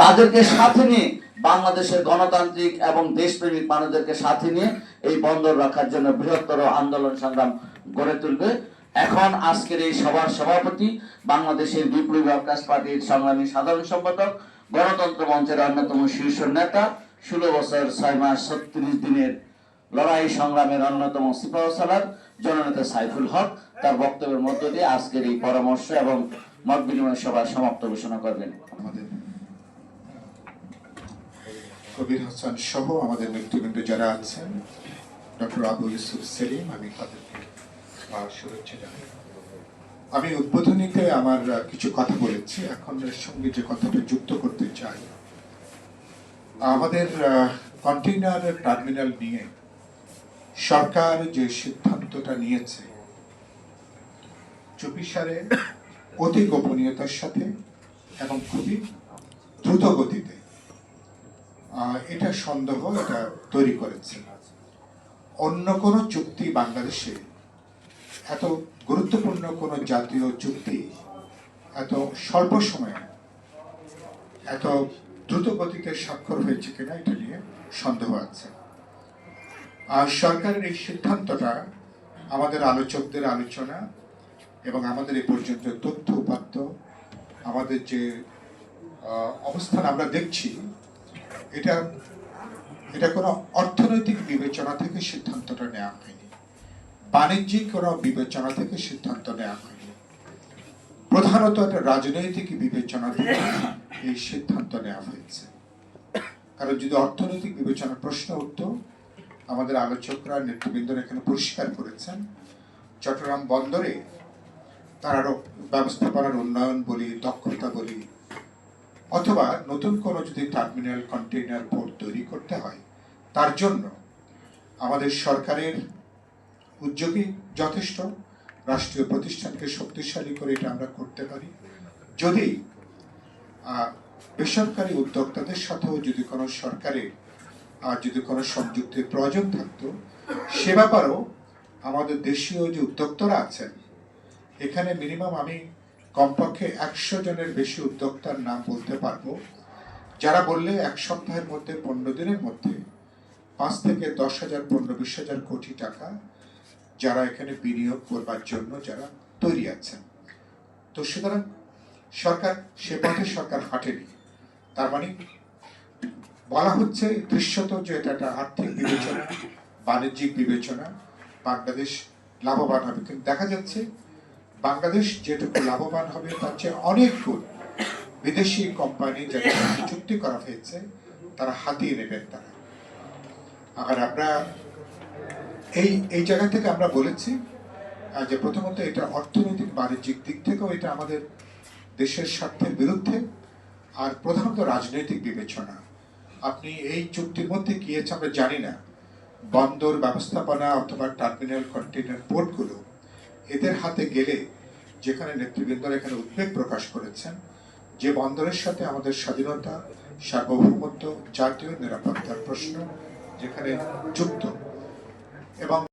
তাদেরকে সাথে নিয়ে বাংলাদেশের গণতান্ত্রিক এবং দেশপ্রেমিক মানুষদেরকে সাথে নিয়ে এই বন্দর রক্ষার জন্য বৃহত্তর আন্দোলন সংগ্রাম গড়ে তুলবে। এখন আজকের এই সভার সভাপতি বাংলাদেশের বিপ্লবী আকাশ পার্টির সংগ্রামী সাধারণ সম্পাদক, গণতন্ত্র মঞ্চের অন্যতম শীর্ষ নেতা, ষোলো বছর ছয় মাস ছত্রিশ দিনের লড়াই সংগ্রামের অন্যতম সিপাহ সালার জননেতা সাইফুল হক, তার বক্তব্যের মধ্য দিয়ে আজকের এই পরামর্শ এবং মত বিনিময় সভা সমাপ্ত ঘোষণা করবেন। আমাদের কবির হাসান সহ আমাদের নেতৃবৃন্দ যারা আছেন, ডক্টর আবু ইউসুফ সেলিম, আমি তাদেরকে শুভেচ্ছা জানাই। আমি উদ্বোধনীতে আমার কিছু কথা বলেছি। এখন এর সঙ্গে যে কথাটা যুক্ত করতে চাই, আমাদের কন্টেইনার টার্মিনাল নিয়ে সরকার যে সিদ্ধান্তটা নিয়েছে সালে অতি গোপনীয়তার সাথে এবং খুবই দ্রুত গতিতে এটা সন্দেহ, এটা তৈরি করেছে। অন্য কোনো চুক্তি বাংলাদেশে, এত গুরুত্বপূর্ণ কোনো জাতীয় চুক্তি, এত স্বল্প সময়ে, এত দ্রুত গতিতে স্বাক্ষর হয়েছে কিনা, এটা নিয়ে সন্দেহ আছে। আর সরকারের এই সিদ্ধান্তটা আমাদের আলোচকদের আলোচনা এবং আমাদের এ পর্যন্ত তথ্য উপাত্ত, আমাদের যে অবস্থান আমরা দেখছি এটা এটা কোনো অর্থনৈতিক বিবেচনা থেকে সিদ্ধান্তটা নেওয়া হয়নি। বাণিজ্যিক কোনো বিবেচনা থেকে সিদ্ধান্ত নেওয়া হয়নি। প্রধানত একটা রাজনৈতিক বিবেচনা থেকে এই সিদ্ধান্ত নেওয়া হয়েছে। কারণ যদি অর্থনৈতিক বিবেচনার প্রশ্ন উঠত, আমাদের আলোচকরা, নেতৃবৃন্দরা এখানে পরিষ্কার করেছেন, চট্টগ্রাম বন্দরে তার আরও ব্যবস্থাপনার উন্নয়ন বলি, দক্ষতা বলি অথবা নতুন কোনো যদি টার্মিনাল কন্টেইনার পোর্ট তৈরি করতে হয়, তার জন্য আমাদের সরকারের উদ্যোগী যথেষ্ট। রাষ্ট্রীয় প্রতিষ্ঠানকে শক্তিশালী করে এটা আমরা করতে পারি। যদি বেসরকারি উদ্যোক্তাদের সাথেও যদি কোনো সরকারের আর যদি কোনো সংযুক্তির প্রয়োজন থাকতো, সে ব্যাপারেও আমাদের দেশীয় যে উদ্যোক্তারা আছেন, এখানে মিনিমাম আমি কমপক্ষে একশো জনের বেশি উদ্যোক্তার নাম বলতে পারব, যারা বললে এক সপ্তাহের মধ্যে পনেরো দিনের মধ্যে পাঁচ থেকে দশ হাজার, পনেরো বিশ হাজার কোটি টাকা যারা এখানে বিনিয়োগ করবার জন্য যারা তৈরি আছেন। তো সুতরাং সরকার, সে পথে সরকার হাঁটেনি। তার মানে বলা হচ্ছে, দৃশ্যত যে এটা একটা আর্থিক বিবেচনা, বাণিজ্যিক বিবেচনা, বাংলাদেশ লাভবান হবে। কিন্তু দেখা যাচ্ছে বাংলাদেশ যেটুকু লাভবান হবে, তার চেয়ে অনেক গুণ বিদেশি কোম্পানি যাদের চুক্তি করা হয়েছে, তারা হাতিয়ে নেবেন তারা। আর আমরা এই এই জায়গা থেকে আমরা বলেছি যে প্রথমত এটা অর্থনৈতিক বাণিজ্যিক দিক থেকেও এটা আমাদের দেশের স্বার্থের বিরুদ্ধে, আর প্রধানত রাজনৈতিক বিবেচনা। আপনি এই চুক্তির মধ্যে কি আছে আমরা জানি না। বন্দর ব্যবস্থাপনা অথবা টার্মিনাল কন্টেনার পোর্টগুলো এদের হাতে গেলে যেখানে নেতৃবৃন্দরা এখানে উদ্বেগ প্রকাশ করেছেন, যে বন্দরের সাথে আমাদের স্বাধীনতা, সার্বভৌমত্ব, জাতীয় নিরাপত্তার প্রশ্ন যেখানে যুক্ত এবং